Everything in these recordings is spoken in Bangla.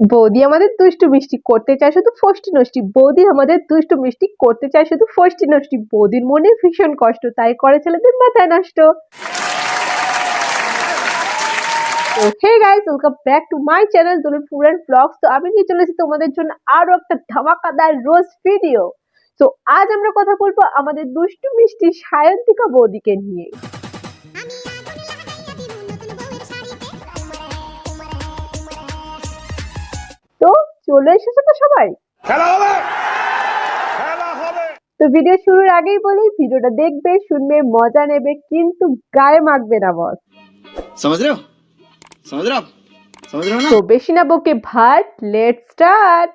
বৌদি আমাদের দুষ্টু মিষ্টি করতে চায়, শুধু ফষ্টি নষ্টি। বৌদি আমাদের দুষ্টু মিষ্টি করতে চায়, শুধু ফষ্টি নষ্টি। বৌদির মনে ভীষণ কষ্ট, তাই করে ছেলেদের মাথায় নষ্ট। Hey guys welcome back to my channel Dulun food and blogs তো আমি নিয়ে চলেছি তোমাদের জন্য আরও একটা ধামাকাদার রোজ ভিডিও তো আজ আমরা কথা বলব আমাদের দুষ্টু মিষ্টি সায়ন্তিকা বৌদিকে নিয়ে। তো চলে এসেছে তো সবাই। খেলা হবে! তো ভিডিও শুরুর আগেই বলি ভিডিওটা দেখবে শুনবে মজা নেবে কিন্তু গায়ে মাখবে না বস তো বেশি না বকে ভাট লেট স্টার্ট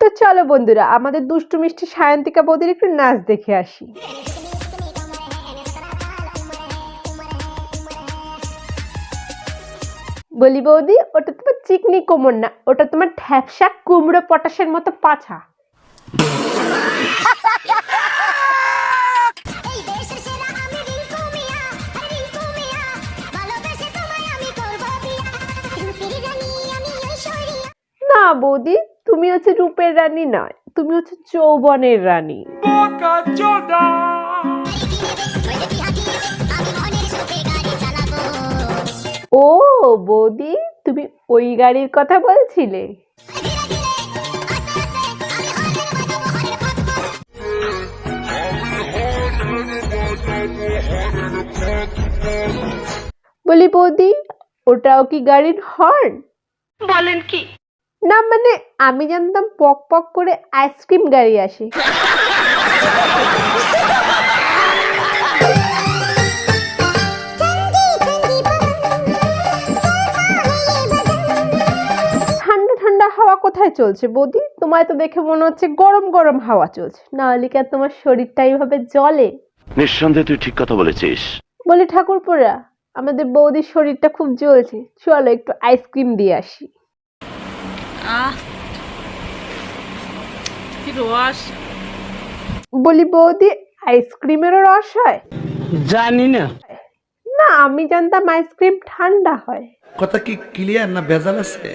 তো চলো বন্ধুরা আমাদের দুষ্টু মিষ্টি সায়ন্তিকা বৌদির একটু নাচ দেখে আসি। বলি বৌদি ওটা তোমার চিকনি কোমর না ওটা তোমার ঢ্যাপসা কুমড়ো পটাশের মতো পাছা। এই দেশের সেরা আমি রিঙ্কু মিয়া আরে রিঙ্কু মিয়া ভালোবেসে তোমায় আমি করব বিয়া। রূপের রানী আমি ঐশ্বরিয়া না বৌদি তুমি হচ্ছে রূপের রানী নয় তুমি হচ্ছে যৌবনের রানী। ও বৌদি তুমি ওই গাড়ির কথা বলছিলে? বলি বৌদি ওটাও কি গাড়ির হর্ন? বলেন কি? না মানে আমি জানতাম পক পক করে আইসক্রিম গাড়ি আসে। কোথায় চলছে বৌদি? তোমায় তো দেখে মনে হচ্ছে গরম গরম হাওয়া চলছে। না হলে কি আর তোমার শরীরটা এইভাবে জ্বলে? নিঃসন্দেহে তুই ঠিক কথা বলেছিস। বলি ঠাকুরপুরা আমাদের বৌদির শরীরটা খুব জ্বলছে। চলো একটু আইসক্রিম দিয়ে আসি। আহ কি রস। বলি বৌদি আইসক্রিমেরও রস হয়? জানি না। না আমি জানতাম আইসক্রিম ঠান্ডা হয়। কথা কি ক্লিয়ার না ভেজাল আছে?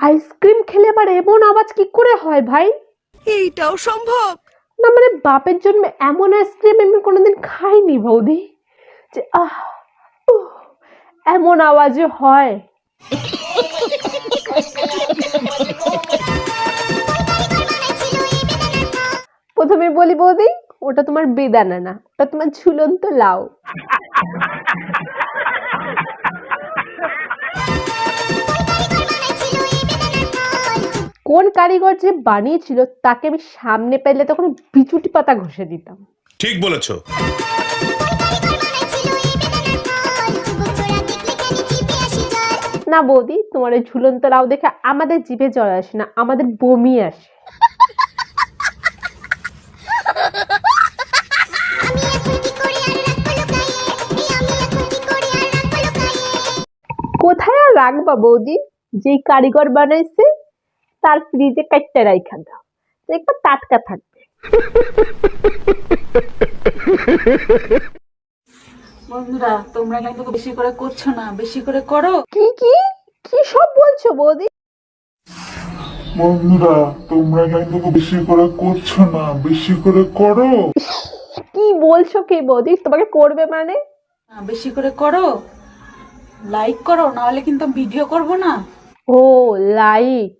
আইসক্রিম খেলে আবার এমন আওয়াজ কি করে হয় ভাই? এইটাও সম্ভব। না মানে বাপের জন্মে এমন আইসক্রিম আমি কোনোদিন খাইনি বৌদি। যে আহ এমন আওয়াজে হয়। প্রথমে বলি বৌদি ওটা তোমার বেদানা না ওটা তোমার ঝুলন্ত লাউ। কোন কারিগর যে বানিয়েছিল তাকে আমি সামনে পেলে তখন বিচুটি পাতা ঘষে দিতাম। ঠিক বলেছ। না বৌদি তোমার ওই ঝুলন্ত লাউ দেখে আমাদের জিভে জল আসে না আমাদের বমি আসে। কোথায় আর রাখবা বৌদি? যেই কারিগর বানাইছে তার ফ্রিজে কাটতে রাইখা দাও। দেখবা টাটকা থাকবে বন্ধুরা তোমরা কিন্তু বেশি করে করছ না বেশি করে করো। কি কি কি সব বলছো বৌদি? বন্ধুরা তোমরা কিন্তু বেশি করে করছ না বেশি করে করো। কি বলছো কি বৌদি? তোমাকে করবে মানে? না, বেশি করে করো। লাইক করো নাহলে কিন্তু ভিডিও করব না। ও লাইক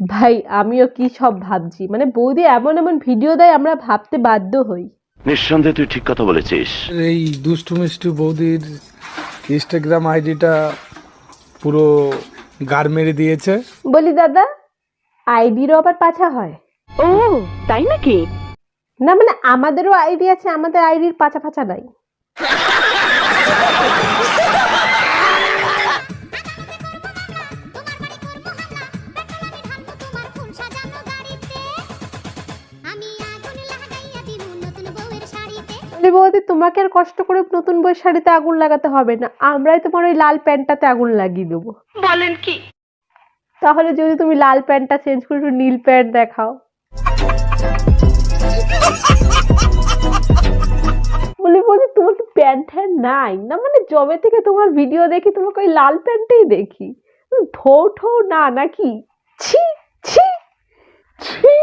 ভাই আমিও কি সব ভাবছি? মানে বৌদি এমন এমন ভিডিও দেয় আমরা ভাবতে বাধ্য হই। নিঃসন্দেহে তুই ঠিক কথা বলেছিস। এই দুষ্টু মিষ্টি বৌদির ইনস্টাগ্রাম আইডিটা পুরো গার মেরে দিয়েছে। বলি দাদা আইডিরও আবার পাছা হয়। ও তাই নাকি? না মানে আমাদেরও আইডি আছে আমাদের আইডির পাছা পাছা নাই। বলি বৌদি তোমাকে আর কষ্ট করে নতুন বই শাড়িতে আগুন লাগাতে হবে না। আমরাই তোমার ওই লাল প্যান্টটাতে আগুন লাগিয়ে দেবো। বলেন কি? তাহলে যদি তুমি লাল প্যান্টটা চেঞ্জ করে একটু নীল প্যান্ট দেখাও। বলি বলি তোমার তো প্যান্ট নাই? না মানে জবে থেকে তোমার ভিডিও দেখি তোমাকে ওই লাল প্যান্টেই দেখি। ধো ঠো না নাকি? ছি ছি ছি।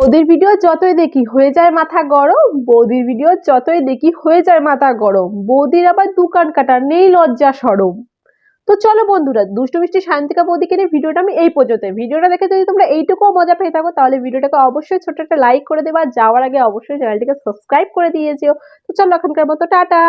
বৌদির ভিডিও যতই দেখি, হয়ে যায় মাথা গরম, বৌদির ভিডিও যতই দেখি, হয়ে যায় মাথা গরম, বৌদির আবার দোকান কাটা, নেই লজ্জা সরম। তো চলো বন্ধুরা, দুষ্টু মিষ্টি শান্তিকা বৌদিকে নিয়ে ভিডিওটা আমি এই পর্যন্ত। ভিডিওটা দেখে যদি তোমরা এইটুকুও মজা পেয়ে থাকো, তাহলে ভিডিওটাকে অবশ্যই ছোট একটা লাইক করে দেবা। যাওয়ার আগে অবশ্যই চ্যানেলটিকে সাবস্ক্রাইব করে দিয়ে যেও। তো চলো এখনকার মতো, টাটা!